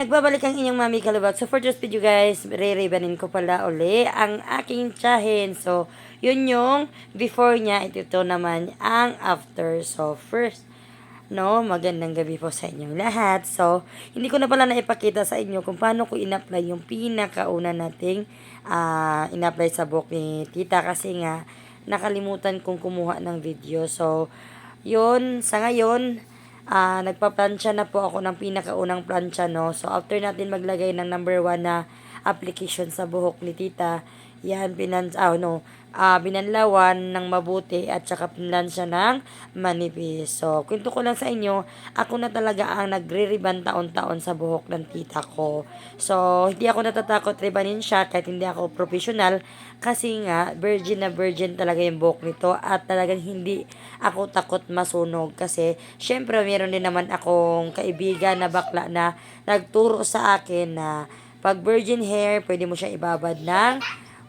Nagbabalik ang inyong mami kalabak. So for this video guys, re-ribanin ko pala uli ang aking tsahin. So yun yung before niya. Ito, ito naman ang after. So first, no, magandang gabi po sa inyong lahat. So hindi ko na pala naipakita sa inyo kung paano ko in-apply yung pinakauna nating ah, in-apply sa buhok ni tita. Kasi nga, nakalimutan kong kumuha ng video. So yun, sa ngayon, Ah, nagpa-plancha na po ako ng pinakaunang plancha, no? So, after natin maglagay ng number one na application sa buhok ni tita, yan, pinan, ah, no, ah, binanlawan ng mabuti at saka pinlansya ng manipis. So, kwento ko lang sa inyo, ako na talaga ang nagre-riban taon-taon sa buhok ng tita ko. So, hindi ako natatakot ribanin siya kahit hindi ako professional kasi nga, virgin na virgin talaga yung buhok nito at talagang hindi ako takot masunog kasi syempre meron din naman akong kaibigan na bakla na nagturo sa akin na pag virgin hair, pwede mo siya ibabad ng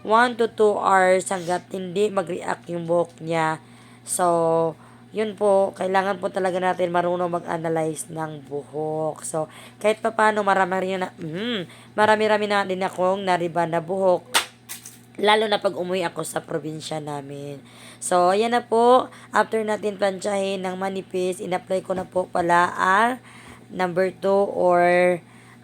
1 to 2 hours hanggat hindi mag-react yung buhok niya. So, yun po, kailangan po talaga natin marunong mag-analyze ng buhok. So, kahit pa paano, marami na, mm, marami-rami na din akong nariban na buhok lalo na pag umuwi ako sa probinsya namin. So, ayan na po. After natin plansyahin ng manipis, in-apply ko na po pala ang number 2 or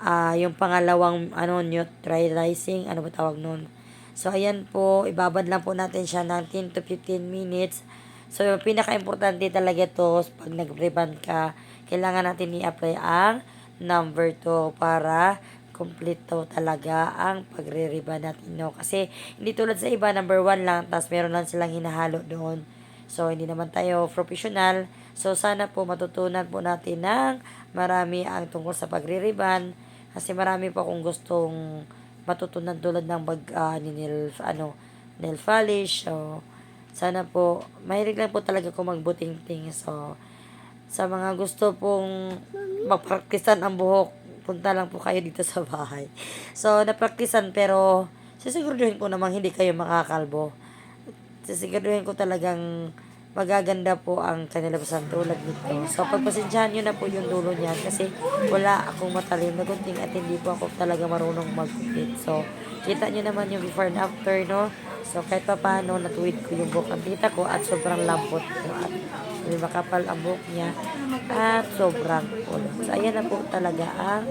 ah, yung pangalawang ano, neutralizing, ano ba tawag nun? So, ayan po. Ibabad lang po natin siya ng 10 to 15 minutes. So, yung pinaka-importante talaga to pag nag-reband ka, kailangan natin i-apply ang number 2 para kompleto talaga ang pagre-riba natin, no? Kasi, hindi tulad sa iba, number one lang, tapos meron lang silang hinahalo doon. So, hindi naman tayo professional. So, sana po matutunan po natin ng marami ang tungkol sa pagre-riban. Kasi marami po akong gustong matutunan tulad ng mag, ah, ni nail, ano, nail polish. So, sana po, mahilig lang po talaga ko magbuting-ting. So, sa mga gusto pong mapraktisan ang buhok, punta lang po kayo dito sa bahay. So, napraktisan pero sisiguraduhin ko namang hindi kayo makakalbo. Sisiguraduhin ko talagang magaganda po ang kanilabasan tulad nito. So, pagpasensyahan nyo na po yung dulo niyan kasi wala akong matalim na gunting at hindi po ako talaga marunong magkupit. So, kita nyo naman yung before and after, no? So, kahit pa paano, natuwid ko yung buhok ng tita ko at sobrang lambot ko at hindi makapal ang buhok niya at sobrang ulo. So, ayan na po talaga ang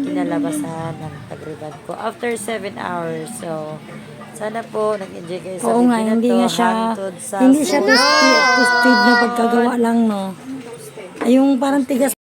kinalabasan ng pagriban ko after 7 hours. So, sana po nag-enjoy kayo sa Oo nga, hindi nga siya, Hangtod sa hindi siya twisted, twisted na pagkagawa lang, no. Ay, yung parang tigas